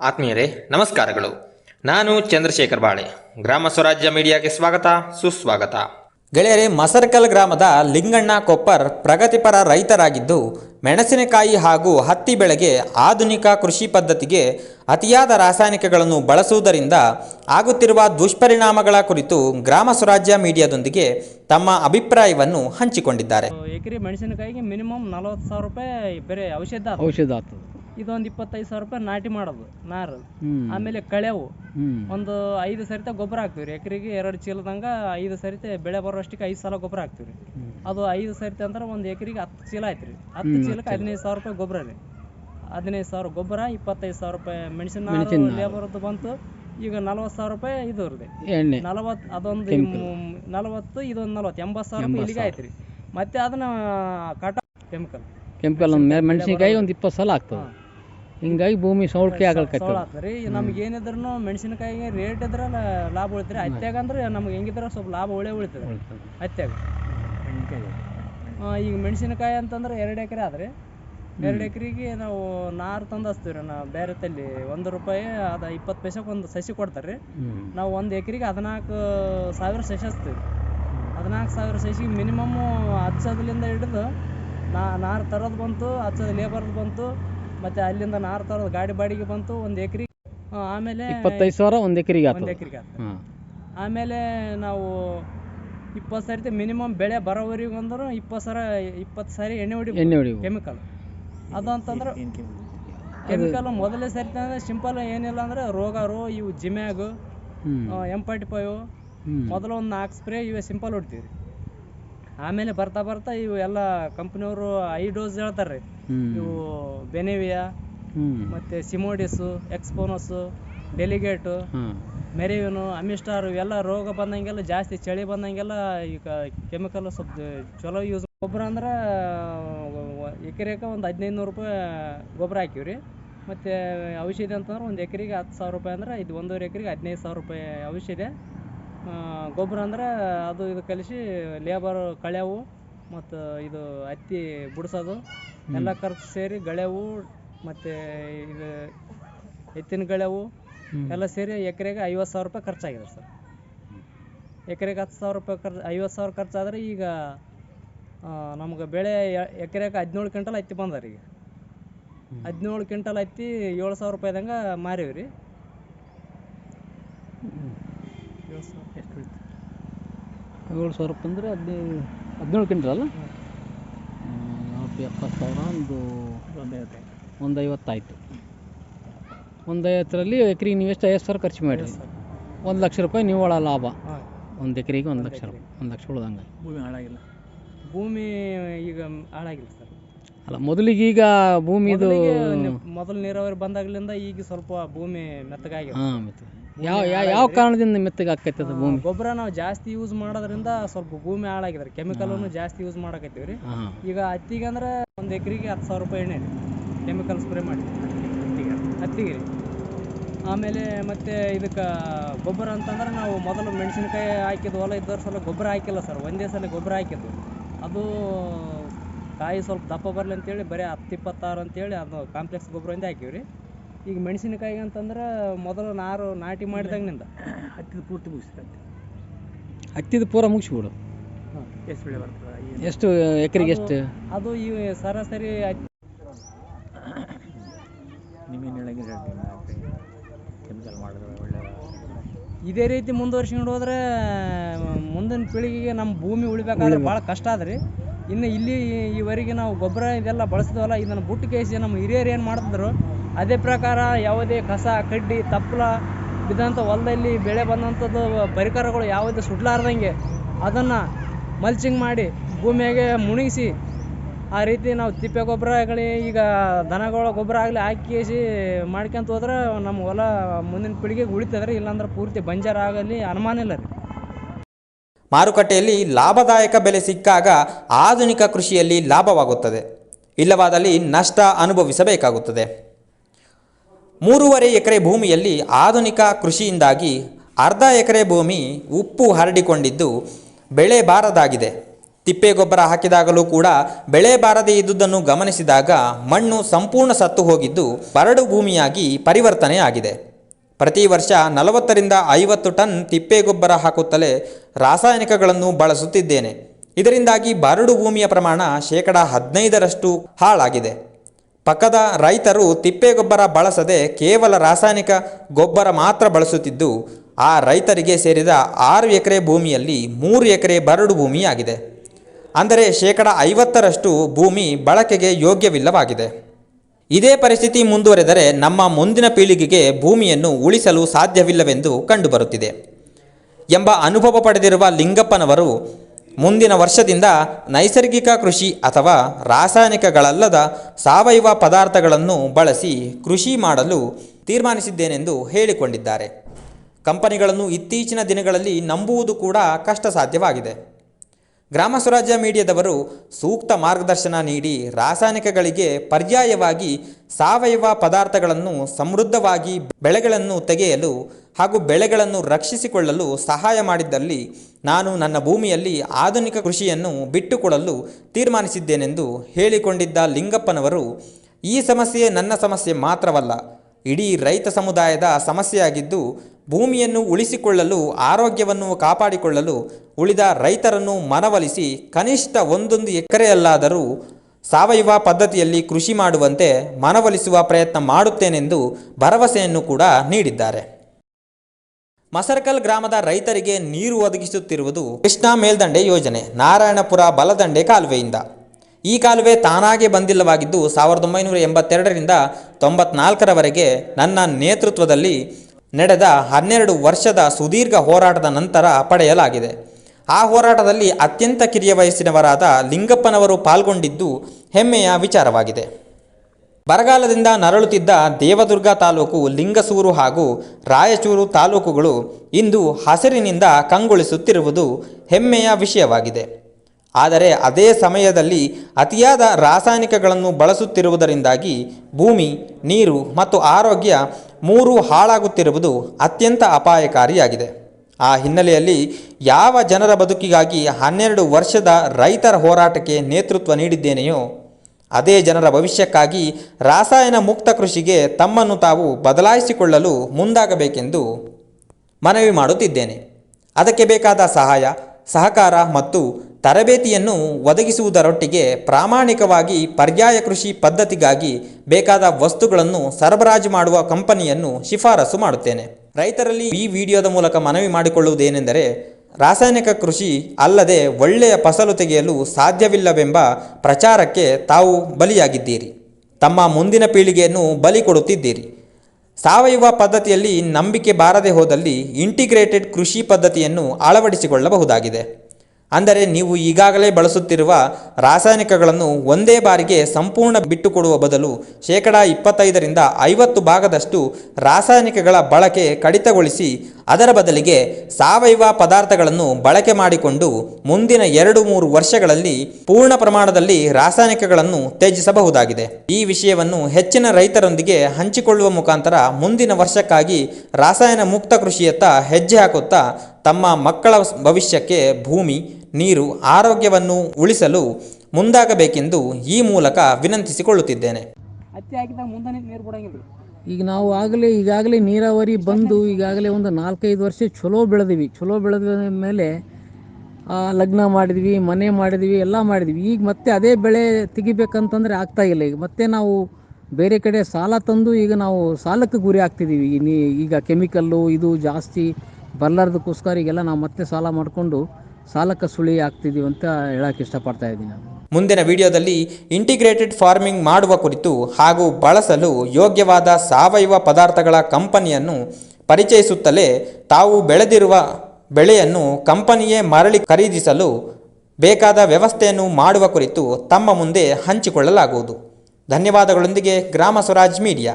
ಆತ್ಮೀಯರೇ ನಮಸ್ಕಾರಗಳು. ನಾನು ಚಂದ್ರಶೇಖರ್ ಬಾಳೆ. ಗ್ರಾಮ ಸ್ವರಾಜ್ಯ ಮೀಡಿಯಾಗೆ ಸ್ವಾಗತ ಸುಸ್ವಾಗತ. ಗೆಳೆಯರೇ ಮಸರ್ಕಲ್ ಗ್ರಾಮದ ಲಿಂಗಣ್ಣ ಕೊಪ್ಪರ್ ಪ್ರಗತಿಪರ ರೈತರಾಗಿದ್ದು ಮೆಣಸಿನಕಾಯಿ ಹಾಗೂ ಹತ್ತಿ ಬೆಳೆಗೆ ಆಧುನಿಕ ಕೃಷಿ ಪದ್ಧತಿಗೆ ಅತಿಯಾದ ರಾಸಾಯನಿಕಗಳನ್ನು ಬಳಸುವುದರಿಂದ ಆಗುತ್ತಿರುವ ದುಷ್ಪರಿಣಾಮಗಳ ಕುರಿತು ಗ್ರಾಮ ಸ್ವರಾಜ್ಯ ಮೀಡಿಯಾದೊಂದಿಗೆ ತಮ್ಮ ಅಭಿಪ್ರಾಯವನ್ನು ಹಂಚಿಕೊಂಡಿದ್ದಾರೆ. ಎಕರೆ ಮೆಣಸಿನಕಾಯಿಗೆ ಮಿನಿಮಮ್ ನಲವತ್ತು ಸಾವಿರ ರೂಪಾಯಿ ಬೇರೆ ಔಷಧ. ಔಷಧ ಆಗ್ತದೆ ಇದೊಂದು ಇಪ್ಪತ್ತೈದು ಸಾವಿರ ರೂಪಾಯಿ ನಾಟಿ ಮಾಡೋದು ನಾರು. ಆಮೇಲೆ ಕಳೆವು. ಒಂದು ಐದು ಸರಿತ ಗೊಬ್ಬರ ಹಾಕ್ತೀವಿ ಎಕರೆಗೆ ಎರಡು ಚೀಲದಂಗ ಐದು ಸರಿತೆ ಬೆಳೆ ಬರೋಷ್ಟಕ್ಕೆ ಐದು ಸಲ ಗೊಬ್ಬರ ಹಾಕ್ತೀವಿ. ಅದು ಐದು ಸರಿತೆ ಅಂದ್ರೆ ಒಂದು ಎಕರೆಗೆ ಹತ್ತು ಚೀಲ ಆಯ್ತು ರೀ ಹತ್ತು ಚೀಲಕ್ಕೆ ಹದಿನೈದು ಸಾವಿರ ರೂಪಾಯಿ ಗೊಬ್ಬರ ರೀ. ಹದಿನೈದು ಸಾವಿರ ಗೊಬ್ಬರ ಇಪ್ಪತ್ತೈದು ಸಾವಿರ ರೂಪಾಯಿ ಮೆಣಸಿನ ಲೇಬರದ್ದು. ಲೇಬರ್ದು ಬಂತು. ಈಗ ನಲವತ್ತು ಸಾವಿರ ರೂಪಾಯಿ ಇದು ರೀ ಎಣ್ಣೆ. ನಲವತ್ತು ಅದೊಂದು ನಲವತ್ತು ಇದೊಂದು ನಲವತ್ತು. ಎಂಬತ್ತು ಸಾವಿರ ರೂಪಾಯಿ ಇಲ್ಲಿಗೆ ಆಯ್ತು ರೀ ಮತ್ತೆ ಅದನ್ನ ಕಟ ಕೆಮಿಕಲ್. ಕೆಮಿಕಲ್ ಮೆಣಸಿನಕಾಯಿ ಒಂದು ಇಪ್ಪತ್ತು ಸಲ ಆಗ್ತದೆ. ಹಿಂಗಾಗಿ ಭೂಮಿ ಸೌಳ್ಕೆ ಆಗಲ್ಕತ್ತದ. ಸೋಳ ಆತ್ರಿ ನಮ್ಗೆ ಏನಿದ್ರು ಮೆಣಸಿನಕಾಯಿಗೆ ರೇಟ್ ಇದ್ರ ಲಾಭ ಉಳಿತ್ರಿ ಹತ್ಯಾಗ ಅಂದ್ರೆ ನಮ್ಗೆ ಹೆಂಗಿದ್ರ ಸ್ವಲ್ಪ ಲಾಭ ಉಳೇ ಉಳಿತದೆ. ಹತ್ಯಾಗ ಆ, ಈಗ ಮೆಣಸಿನಕಾಯಿ ಅಂತಂದ್ರೆ ಎರಡು ಎಕರೆ ಆದ್ರಿ ಎರಡು ಎಕರೆಗೆ ನಾವು ನಾರು ತಂದು ಹಚ್ತೀವಿ ರೀ. ನಾವು ಬೇರೆ ತಲ್ಲಿ ಒಂದು ರೂಪಾಯಿ ಅದ ಇಪ್ಪತ್ತು ಪೈಸೆಗೆ ಒಂದು ಸಸಿ ಕೊಡ್ತಾರೆ ರೀ. ನಾವು ಒಂದು ಎಕರೆಗೆ ಹದಿನಾಲ್ಕು ಸಾವಿರ ಸಸಿ ಹಚ್ತೀವಿ ಹದಿನಾಲ್ಕು ಸಾವಿರ ಸಸಿಗೆ ಮಿನಿಮಮ್ಮು ಹಚ್ಚೋದ್ರಿಂದ ಹಿಡಿದು ನಾ ನಾರು ತರೋದು ಬಂತು ಹಚ್ಚೋದು ಲೇಬರ್ದು ಬಂತು ಮತ್ತು ಅಲ್ಲಿಂದ ನಾರು ತರೋದು ಗಾಡಿ ಬಾಡಿಗೆ ಬಂತು ಒಂದು ಎಕರೆಗೆ ಆಮೇಲೆ ಇಪ್ಪತ್ತೈದು ಸಾವಿರ ಒಂದು ಎಕರೆಗೆ ಒಂದು ಎಕರೆಗೆ ಆಮೇಲೆ ನಾವು ಇಪ್ಪತ್ತು ಸರಿ ಮಿನಿಮಮ್ ಬೆಳೆ ಬರೋವರೆಗೂ ಅಂದ್ರೆ ಇಪ್ಪತ್ತು ಸಾವಿರ ಇಪ್ಪತ್ತು ಸಾರಿ ಎಣ್ಣೆ ಹೊಡಿ ಎಣ್ಣೆ ಹೊಡಿ ಕೆಮಿಕಲ್. ಅದು ಅಂತಂದ್ರೆ ಕೆಮಿಕಲ್ ಮೊದಲೇ ಸರಿ ಅಂದ್ರೆ ಸಿಂಪಲ್ ಏನಿಲ್ಲ ಅಂದ್ರೆ ರೋಗ ರೋ ಇವು ಜಿಮ್ಯಾಗು ಎಂಪಟಿ ಎಂ ಫಾರ್ಟಿ ಫೈವ್ ಮೊದಲು ಒಂದು ನಾಲ್ಕು ಸ್ಪ್ರೇ ಇವೆ ಸಿಂಪಲ್ ಹೊಡಿತೀವಿ ರೀ ಆಮೇಲೆ ಬರ್ತಾ ಬರ್ತಾ ಇವು ಎಲ್ಲ ಕಂಪ್ನಿಯವರು ಐ ಡೋಸ್ ಹೇಳ್ತಾರೆ ಇವು ಬೆನೆವಿಯಾ ಮತ್ತೆ ಸಿಮೋಡಿಸ್ ಎಕ್ಸ್ಪೋನಸ್ಸು ಡೆಲಿಗೇಟು ಮೆರಿವಿನು ಅಮಿಸ್ಟಾರ್ ಇವೆಲ್ಲ ರೋಗ ಬಂದಂಗೆಲ್ಲ ಜಾಸ್ತಿ ಚಳಿ ಬಂದಂಗೆಲ್ಲ ಈಗ ಕೆಮಿಕಲ್ ಸ್ವಲ್ಪ ಚಲೋ ಯೂಸ್ ಗೊಬ್ಬರ ಅಂದ್ರೆ ಎಕರೆಕ ಒಂದು ಹದಿನೈದು ನೂರು ರೂಪಾಯಿ ಗೊಬ್ಬರ ಹಾಕಿವ್ರಿ. ಮತ್ತು ಔಷಧಿ ಅಂತಂದ್ರೆ ಒಂದು ಎಕರೆಗೆ ಹತ್ತು ಸಾವಿರ ರೂಪಾಯಿ ಅಂದ್ರೆ ಇದು ಒಂದೂವರೆ ಎಕರೆಗೆ ಹದಿನೈದು ಸಾವಿರ ರೂಪಾಯಿ ಔಷಧಿ. ಗೊಬ್ಬರ ಅಂದ್ರೆ ಅದು ಇದು ಕಲಿಸಿ ಲೇಬರ್ ಕಳೆವು ಮತ್ತು ಇದು ಹತ್ತಿ ಬಿಡ್ಸೋದು. ಎಲ್ಲ ಖರ್ಚು ಸೇರಿ ಗಳೆವು ಮತ್ತು ಇದು ಎತ್ತಿನ ಗಳೆವು ಎಲ್ಲ ಸೇರಿ ಎಕರೆಗೆ ಐವತ್ತು ಸಾವಿರ ರೂಪಾಯಿ ಖರ್ಚಾಗಿದೆ ಸರ್. ಎಕರೆಗೆ ಹತ್ತು ಸಾವಿರ ರೂಪಾಯಿ ಖರ್ಚು ಐವತ್ತು ಸಾವಿರ ಖರ್ಚಾದ್ರೆ ಈಗ ನಮ್ಗೆ ಬೆಳೆ ಎಕರೆಗೆ ಹದಿನೇಳು ಕ್ವಿಂಟಲ್ ಹತ್ತಿ ಬಂದ ರೀ ಈಗ ಹದಿನೇಳು ಕ್ವಿಂಟಲ್ ಹತ್ತಿ ಏಳು ಸಾವಿರ ರೂಪಾಯಿದಂಗೆ ಮಾರೀವಿ ರೀ ಏಳು ಸಾವಿರ. ಏಳು ಸಾವಿರ ರೂಪಾಯಿ ಅಂದರೆ ಹದಿನೈದು ಹದಿನೇಳು ಕ್ವಿಂಟಲ್ ಅಲ್ಲ? ನಾಲ್ಕು ಎಪ್ಪತ್ತು ಸಾವಿರ ಒಂದು ಒಂದು ಐವತ್ತಾಯಿತು ಒಂದು ಐವತ್ತರಲ್ಲಿ ಎಕರೆಗೆ ನೀವು ಎಷ್ಟು ಐವತ್ತು ಸಾವಿರ ಖರ್ಚು ಮಾಡಿರಿ? ಒಂದು ಲಕ್ಷ ರೂಪಾಯಿ ನಿವ್ವಳ ಲಾಭ. ಒಂದು ಎಕರೆಗೆ ಒಂದು ಲಕ್ಷ ರೂಪಾಯಿ ಒಂದು ಲಕ್ಷ ಉಳ್ದಂಗೆ. ಭೂಮಿ ಹಾಳಾಗಿಲ್ಲ. ಭೂಮಿ ಈಗ ಹಾಳಾಗಿಲ್ಲ ಸರ್. ಅಲ್ಲ ಮೊದಲಿಗೆ ಈಗ ಭೂಮಿದು ಇದು ನಿ- ಮೊದಲು ನೀರಾವರಿ ಬಂದಾಗ್ಲಿಂದ ಈಗ ಸ್ವಲ್ಪ ಭೂಮಿ ಮೆತ್ತಗಾಗಿ ಹಾಂ ಯಾವ ಯಾವ- ಕಾರಣದಿಂದ ಮೆತ್ತಗೆ ಆಕೈತೆ ಅದು ಭೂಮಿ? ಗೊಬ್ಬರ ನಾವು ಜಾಸ್ತಿ ಯೂಸ್ ಮಾಡೋದ್ರಿಂದ ಸ್ವಲ್ಪ ಭೂಮಿ ಹಾಳಾಗಿದೆ. ಕೆಮಿಕಲನ್ನು ಜಾಸ್ತಿ ಯೂಸ್ ಮಾಡಕತ್ತೀವಿ ರೀ. ಈಗ ಹತ್ತಿಗೆ ಅಂದ್ರೆ ಒಂದು ಎಕರೆಗೆ ಹತ್ತು ಸಾವಿರ ರೂಪಾಯಿ ಎಣ್ಣೆ ರೀ. ಕೆಮಿಕಲ್ ಸ್ಪ್ರೇ ಮಾಡಿ. ಹತ್ತಿಗೆ ರೀ. ಆಮೇಲೆ ಮತ್ತೆ ಇದಕ್ಕೆ ಗೊಬ್ಬರ ಅಂತಂದ್ರೆ ನಾವು ಮೊದಲು ಮೆಣಸಿನಕಾಯಿ ಹಾಕಿದ್ದು ಹೊಲ ಇದ್ದವ್ರ ಸಲ ಗೊಬ್ಬರ ಹಾಕಿಲ್ಲ ಸರ್. ಒಂದೇ ಸಲ ಗೊಬ್ಬರ ಹಾಕಿದ್ದು. ಅದು ಕಾಯಿ ಸ್ವಲ್ಪ ದಪ್ಪ ಬರಲಿ ಅಂತೇಳಿ ಬರೀ ಹತ್ತು ಇಪ್ಪತ್ತಾರು ಅಂತೇಳಿ ಅದು ಕಾಂಪ್ಲೆಕ್ಸ್ ಗೊಬ್ಬರದಿಂದ ಹಾಕಿವಿ ರೀ ಈಗ ಮೆಣಸಿನಕಾಯಿ ಅಂತಂದ್ರೆ ಮೊದಲು ನಾರು ನಾಟಿ ಮಾಡಿದಾಗಿನಿಂದ ಹತ್ತಿದ ಪೂರ್ತಿ ಮುಗಿಸ್ತಾರೆ ಹತ್ತಿದ ಪೂರ ಮುಗಿಸ್ಬಿಡು. ಎಷ್ಟು ಬೆಳೆ ಬರ್ತದೆ ಎಷ್ಟು ಎಕರೆಗೆ ಎಷ್ಟು? ಅದು ಈ ಸರಾಸರಿ ಇದೇ ರೀತಿ ಮುಂದುವರ್ಸ್ಕೊಂಡು ಹೋದ್ರೆ ಮುಂದಿನ ಪೀಳಿಗೆಗೆ ನಮ್ಮ ಭೂಮಿ ಉಳಿಬೇಕಾದ್ರೆ ಭಾಳ ಕಷ್ಟ ಅದ ರೀ ಇನ್ನು ಇಲ್ಲಿ ಈವರೆಗೆ ನಾವು ಗೊಬ್ಬರ ಇದೆಲ್ಲ ಬಳಸಿದ್ವಲ್ಲ, ಇದನ್ನು ಬುಟ್ಟು ಕೇಸಿ ನಮ್ಮ ಹಿರಿಯರು ಏನು ಮಾಡ್ತಿದ್ರು, ಅದೇ ಪ್ರಕಾರ ಯಾವುದೇ ಕಸ, ಕಡ್ಡಿ ತಪ್ಪಲ ಬಿದ್ದಂಥ ಹೊಲದಲ್ಲಿ ಬೆಳೆ ಬಂದಂಥದ್ದು ಪರಿಕರಗಳು ಯಾವುದೇ ಸುಡ್ಲಾರ್ದಂಗೆ ಅದನ್ನು ಮಲ್ಚಿಂಗ್ ಮಾಡಿ ಭೂಮಿಯಾಗೆ ಮುಣಿಸಿ ಆ ರೀತಿ ನಾವು ತಿಪ್ಪೆ ಗೊಬ್ಬರ ಆಗಲಿ, ಈಗ ದನಗಳ ಗೊಬ್ಬರ ಆಗಲಿ ಹಾಕಿಸಿ ಮಾಡ್ಕೊಂತ ಹೋದ್ರೆ ನಮ್ಮ ಹೊಲ ಮುಂದಿನ ಪೀಳಿಗೆಗೆ ಉಳಿತದ್ರಿ, ಇಲ್ಲಾಂದ್ರೆ ಪೂರ್ತಿ ಬಂಜರ ಆಗಲಿ ಅನುಮಾನ ಇಲ್ಲ ರೀ. ಮಾರುಕಟ್ಟೆಯಲ್ಲಿ ಲಾಭದಾಯಕ ಬೆಲೆ ಸಿಕ್ಕಾಗ ಆಧುನಿಕ ಕೃಷಿಯಲ್ಲಿ ಲಾಭವಾಗುತ್ತದೆ. ಇಲ್ಲವಾದಲ್ಲಿ ನಷ್ಟ ಅನುಭವಿಸಬೇಕಾಗುತ್ತದೆ. ಮೂರುವರೆ ಎಕರೆ ಭೂಮಿಯಲ್ಲಿ ಆಧುನಿಕ ಕೃಷಿಯಿಂದಾಗಿ ಅರ್ಧ ಎಕರೆ ಭೂಮಿ ಉಪ್ಪು ಹರಡಿಕೊಂಡಿದ್ದು ಬೆಳೆ ಬಾರದಾಗಿದೆ. ತಿಪ್ಪೆ ಗೊಬ್ಬರ ಹಾಕಿದಾಗಲೂ ಕೂಡ ಬೆಳೆ ಬಾರದೇ ಇದ್ದುದನ್ನು ಗಮನಿಸಿದಾಗ ಮಣ್ಣು ಸಂಪೂರ್ಣ ಸತ್ತು ಹೋಗಿದ್ದು ಬರಡು ಭೂಮಿಯಾಗಿ ಪರಿವರ್ತನೆಯಾಗಿದೆ. ಪ್ರತಿ ವರ್ಷ ನಲವತ್ತರಿಂದ ಐವತ್ತು ಟನ್ ತಿಪ್ಪೆ ಗೊಬ್ಬರ ಹಾಕುತ್ತಲೇ ರಾಸಾಯನಿಕಗಳನ್ನು ಬಳಸುತ್ತಿದ್ದೇನೆ. ಇದರಿಂದಾಗಿ ಬರಡು ಭೂಮಿಯ ಪ್ರಮಾಣ ಶೇಕಡ ಹದಿನೈದರಷ್ಟು ಹಾಳಾಗಿದೆ. ಪಕ್ಕದ ರೈತರು ತಿಪ್ಪೆ ಗೊಬ್ಬರ ಬಳಸದೆ ಕೇವಲ ರಾಸಾಯನಿಕ ಗೊಬ್ಬರ ಮಾತ್ರ ಬಳಸುತ್ತಿದ್ದು, ಆ ರೈತರಿಗೆ ಸೇರಿದ ಆರು ಎಕರೆ ಭೂಮಿಯಲ್ಲಿ ಮೂರು ಎಕರೆ ಬರಡು ಭೂಮಿಯಾಗಿದೆ. ಅಂದರೆ ಶೇಕಡ ಐವತ್ತರಷ್ಟು ಭೂಮಿ ಬಳಕೆಗೆ ಯೋಗ್ಯವಿಲ್ಲವಾಗಿದೆ. ಇದೇ ಪರಿಸ್ಥಿತಿ ಮುಂದುವರೆದರೆ ನಮ್ಮ ಮುಂದಿನ ಪೀಳಿಗೆಗೆ ಭೂಮಿಯನ್ನು ಉಳಿಸಲು ಸಾಧ್ಯವಿಲ್ಲವೆಂದು ಕಂಡುಬರುತ್ತಿದೆ ಎಂಬ ಅನುಭವ ಪಡೆದಿರುವ ಲಿಂಗಪ್ಪನವರು ಮುಂದಿನ ವರ್ಷದಿಂದ ನೈಸರ್ಗಿಕ ಕೃಷಿ ಅಥವಾ ರಾಸಾಯನಿಕಗಳಲ್ಲದ ಸಾವಯವ ಪದಾರ್ಥಗಳನ್ನು ಬಳಸಿ ಕೃಷಿ ಮಾಡಲು ತೀರ್ಮಾನಿಸಿದ್ದೇನೆಂದು ಹೇಳಿಕೊಂಡಿದ್ದಾರೆ. ಕಂಪನಿಗಳನ್ನು ಇತ್ತೀಚಿನ ದಿನಗಳಲ್ಲಿ ನಂಬುವುದು ಕೂಡ ಕಷ್ಟ ಸಾಧ್ಯವಾಗಿದೆ ಗ್ರಾಮ ಸ್ವರಾಜ್ಯ ಮೀಡಿಯಾದವರು ಸೂಕ್ತ ಮಾರ್ಗದರ್ಶನ ನೀಡಿ ರಾಸಾಯನಿಕಗಳಿಗೆ ಪರ್ಯಾಯವಾಗಿ ಸಾವಯವ ಪದಾರ್ಥಗಳನ್ನು ಸಮೃದ್ಧವಾಗಿ ಬೆಳೆಗಳನ್ನು ತೆಗೆಯಲು ಹಾಗೂ ಬೆಳೆಗಳನ್ನು ರಕ್ಷಿಸಿಕೊಳ್ಳಲು ಸಹಾಯ ಮಾಡಿದ್ದಲ್ಲಿ ನಾನು ನನ್ನ ಭೂಮಿಯಲ್ಲಿ ಆಧುನಿಕ ಕೃಷಿಯನ್ನು ಬಿಟ್ಟುಕೊಡಲು ತೀರ್ಮಾನಿಸಿದ್ದೇನೆಂದು ಹೇಳಿಕೊಂಡಿದ್ದ ಲಿಂಗಪ್ಪನವರು, ಈ ಸಮಸ್ಯೆ ನನ್ನ ಸಮಸ್ಯೆ ಮಾತ್ರವಲ್ಲ, ಇಡೀ ರೈತ ಸಮುದಾಯದ ಸಮಸ್ಯೆಯಾಗಿದ್ದು ಭೂಮಿಯನ್ನು ಉಳಿಸಿಕೊಳ್ಳಲು, ಆರೋಗ್ಯವನ್ನು ಕಾಪಾಡಿಕೊಳ್ಳಲು ಉಳಿದ ರೈತರನ್ನು ಮನವೊಲಿಸಿ ಕನಿಷ್ಠ ಒಂದೊಂದು ಎಕರೆಯಲ್ಲಾದರೂ ಸಾವಯವ ಪದ್ಧತಿಯಲ್ಲಿ ಕೃಷಿ ಮಾಡುವಂತೆ ಮನವೊಲಿಸುವ ಪ್ರಯತ್ನ ಮಾಡುತ್ತೇನೆಂದು ಭರವಸೆಯನ್ನು ಕೂಡ ನೀಡಿದ್ದಾರೆ. ಮಸರಕಲ್ ಗ್ರಾಮದ ರೈತರಿಗೆ ನೀರು ಒದಗಿಸುತ್ತಿರುವುದು ಕೃಷ್ಣಾ ಮೇಲ್ದಂಡೆ ಯೋಜನೆ, ನಾರಾಯಣಪುರ ಬಲದಂಡೆ ಕಾಲುವೆಯಿಂದ. ಈ ಕಾಲುವೆ ತಾನಾಗೆ ಬಂದಿಲ್ಲವಾಗಿದ್ದು ಸಾವಿರದ ಒಂಬೈನೂರ ಎಂಬತ್ತೆರಡರಿಂದ ತೊಂಬತ್ನಾಲ್ಕರವರೆಗೆ ನನ್ನ ನೇತೃತ್ವದಲ್ಲಿ ನಡೆದ ಹನ್ನೆರಡು ವರ್ಷದ ಸುದೀರ್ಘ ಹೋರಾಟದ ನಂತರ ಪಡೆಯಲಾಗಿದೆ. ಆ ಹೋರಾಟದಲ್ಲಿ ಅತ್ಯಂತ ಕಿರಿಯ ವಯಸ್ಸಿನವರಾದ ಲಿಂಗಪ್ಪನವರು ಪಾಲ್ಗೊಂಡಿದ್ದು ಹೆಮ್ಮೆಯ ವಿಚಾರವಾಗಿದೆ. ಬರಗಾಲದಿಂದ ನರಳುತ್ತಿದ್ದ ದೇವದುರ್ಗ ತಾಲೂಕು ಲಿಂಗಸೂರು ಹಾಗೂ ರಾಯಚೂರು ತಾಲೂಕುಗಳು ಇಂದು ಹಸಿರಿನಿಂದ ಕಂಗೊಳಿಸುತ್ತಿರುವುದು ಹೆಮ್ಮೆಯ ವಿಷಯವಾಗಿದೆ. ಆದರೆ ಅದೇ ಸಮಯದಲ್ಲಿ ಅತಿಯಾದ ರಾಸಾಯನಿಕಗಳನ್ನು ಬಳಸುತ್ತಿರುವುದರಿಂದಾಗಿ ಭೂಮಿ, ನೀರು ಮತ್ತು ಆರೋಗ್ಯ ಮೂರೂ ಹಾಳಾಗುತ್ತಿರುವುದು ಅತ್ಯಂತ ಅಪಾಯಕಾರಿಯಾಗಿದೆ. ಆ ಹಿನ್ನೆಲೆಯಲ್ಲಿ ಯಾವ ಜನರ ಬದುಕಿಗಾಗಿ ಹನ್ನೆರಡು ವರ್ಷದ ರೈತರ ಹೋರಾಟಕ್ಕೆ ನೇತೃತ್ವ ನೀಡಿದ್ದೇನೆಯೋ, ಅದೇ ಜನರ ಭವಿಷ್ಯಕ್ಕಾಗಿ ರಾಸಾಯನ ಮುಕ್ತ ಕೃಷಿಗೆ ತಮ್ಮನ್ನು ತಾವು ಬದಲಾಯಿಸಿಕೊಳ್ಳಲು ಮುಂದಾಗಬೇಕೆಂದು ಮನವಿ ಮಾಡುತ್ತಿದ್ದೇನೆ. ಅದಕ್ಕೆ ಬೇಕಾದ ಸಹಾಯ, ಸಹಕಾರ ಮತ್ತು ತರಬೇತಿಯನ್ನು ಒದಗಿಸುವುದರೊಟ್ಟಿಗೆ ಪ್ರಾಮಾಣಿಕವಾಗಿ ಪರ್ಯಾಯ ಕೃಷಿ ಪದ್ಧತಿಗಾಗಿ ಬೇಕಾದ ವಸ್ತುಗಳನ್ನು ಸರಬರಾಜು ಮಾಡುವ ಕಂಪನಿಯನ್ನು ಶಿಫಾರಸು ಮಾಡುತ್ತೇನೆ. ರೈತರಲ್ಲಿ ಈ ವಿಡಿಯೋದ ಮೂಲಕ ಮನವಿ ಮಾಡಿಕೊಳ್ಳುವುದೇನೆಂದರೆ, ರಾಸಾಯನಿಕ ಕೃಷಿ ಅಲ್ಲದೆ ಒಳ್ಳೆಯ ಫಸಲು ತೆಗೆಯಲು ಸಾಧ್ಯವಿಲ್ಲವೆಂಬ ಪ್ರಚಾರಕ್ಕೆ ತಾವು ಬಲಿಯಾಗಿದ್ದೀರಿ. ತಮ್ಮ ಮುಂದಿನ ಪೀಳಿಗೆಯನ್ನು ಬಲಿ ಕೊಡುತ್ತಿದ್ದೀರಿ. ಸಾವಯವ ಪದ್ಧತಿಯಲ್ಲಿ ನಂಬಿಕೆ ಬಾರದೆ ಹೋದಲ್ಲಿ ಇಂಟಿಗ್ರೇಟೆಡ್ ಕೃಷಿ ಪದ್ಧತಿಯನ್ನು ಅಳವಡಿಸಿಕೊಳ್ಳಬಹುದಾಗಿದೆ. ಅಂದರೆ ನೀವು ಈಗಾಗಲೇ ಬಳಸುತ್ತಿರುವ ರಾಸಾಯನಿಕಗಳನ್ನು ಒಂದೇ ಬಾರಿಗೆ ಸಂಪೂರ್ಣ ಬಿಟ್ಟುಕೊಡುವ ಬದಲು ಶೇಕಡ ಇಪ್ಪತ್ತೈದರಿಂದ ಐವತ್ತು ಭಾಗದಷ್ಟು ರಾಸಾಯನಿಕಗಳ ಬಳಕೆ ಕಡಿತಗೊಳಿಸಿ ಅದರ ಬದಲಿಗೆ ಸಾವಯವ ಪದಾರ್ಥಗಳನ್ನು ಬಳಕೆ ಮಾಡಿಕೊಂಡು ಮುಂದಿನ ಎರಡು ಮೂರು ವರ್ಷಗಳಲ್ಲಿ ಪೂರ್ಣ ಪ್ರಮಾಣದಲ್ಲಿ ರಾಸಾಯನಿಕಗಳನ್ನು ತ್ಯಜಿಸಬಹುದಾಗಿದೆ. ಈ ವಿಷಯವನ್ನು ಹೆಚ್ಚಿನ ರೈತರೊಂದಿಗೆ ಹಂಚಿಕೊಳ್ಳುವ ಮುಖಾಂತರ ಮುಂದಿನ ವರ್ಷಕ್ಕಾಗಿ ರಾಸಾಯನ ಮುಕ್ತ ಕೃಷಿಯತ್ತ ಹೆಜ್ಜೆ ಹಾಕುತ್ತಾ ತಮ್ಮ ಮಕ್ಕಳ ಭವಿಷ್ಯಕ್ಕೆ ಭೂಮಿ ನೀರು ಆರೋಗ್ಯವನ್ನು ಉಳಿಸಲು ಮುಂದಾಗಬೇಕೆಂದು ಈ ಮೂಲಕ ವಿನಂತಿಸಿಕೊಳ್ಳುತ್ತಿದ್ದೇನೆ. ಹತ್ತಿ ಹಾಕಿದಾಗ ಮುಂದೆ ನೀರು ಬಿಡಂಗಿಲ್ಲ. ಈಗ ನಾವು ಆಗಲೇ ಈಗಾಗಲೇ ನೀರಾವರಿ ಬಂದು ಈಗಾಗಲೇ ಒಂದು ನಾಲ್ಕೈದು ವರ್ಷ ಚಲೋ ಬೆಳೆದಿವಿ. ಚಲೋ ಬೆಳೆದ ಮೇಲೆ ಆ, ಲಗ್ನ ಮಾಡಿದ್ವಿ ಮನೆ ಮಾಡಿದ್ವಿ ಎಲ್ಲ ಮಾಡಿದ್ವಿ. ಈಗ ಮತ್ತೆ ಅದೇ ಬೆಳೆ ತೆಗಿಬೇಕಂತಂದರೆ ಆಗ್ತಾ ಇಲ್ಲ ಈಗ. ಮತ್ತೆ ನಾವು ಬೇರೆ ಕಡೆ ಸಾಲ ತಂದು ಈಗ ನಾವು ಸಾಲಕ್ಕೆ ಗುರಿ ಆಗ್ತಿದ್ದೀವಿ ಈ ಈಗ ಕೆಮಿಕಲ್ಲು ಇದು ಜಾಸ್ತಿ ಬರಲಾರ್ದಕ್ಕೋಸ್ಕರ ಈಗೆಲ್ಲ ನಾವು ಮತ್ತೆ ಸಾಲ ಮಾಡಿಕೊಂಡು ಸಾಲಕ್ಕೆ ಸುಳಿ ಆಗ್ತಿದ್ದೀವಿ ಅಂತ ಹೇಳಕ್ಕೆ ಇಷ್ಟಪಡ್ತಾ ಇದ್ದೀನಿ ನಾನು. ಮುಂದಿನ ವಿಡಿಯೋದಲ್ಲಿ ಇಂಟಿಗ್ರೇಟೆಡ್ ಫಾರ್ಮಿಂಗ್ ಮಾಡುವ ಕುರಿತು ಹಾಗೂ ಬಳಸಲು ಯೋಗ್ಯವಾದ ಸಾವಯವ ಪದಾರ್ಥಗಳ ಕಂಪನಿಯನ್ನು ಪರಿಚಯಿಸುತ್ತಲೇ ತಾವು ಬೆಳೆದಿರುವ ಬೆಳೆಯನ್ನು ಕಂಪನಿಯೇ ಮರಳಿ ಖರೀದಿಸಲು ಬೇಕಾದ ವ್ಯವಸ್ಥೆಯನ್ನು ಮಾಡುವ ಕುರಿತು ತಮ್ಮ ಮುಂದೆ ಹಂಚಿಕೊಳ್ಳಲಾಗುವುದು. ಧನ್ಯವಾದಗಳೊಂದಿಗೆ ಗ್ರಾಮ ಸ್ವರಾಜ್ ಮೀಡಿಯಾ.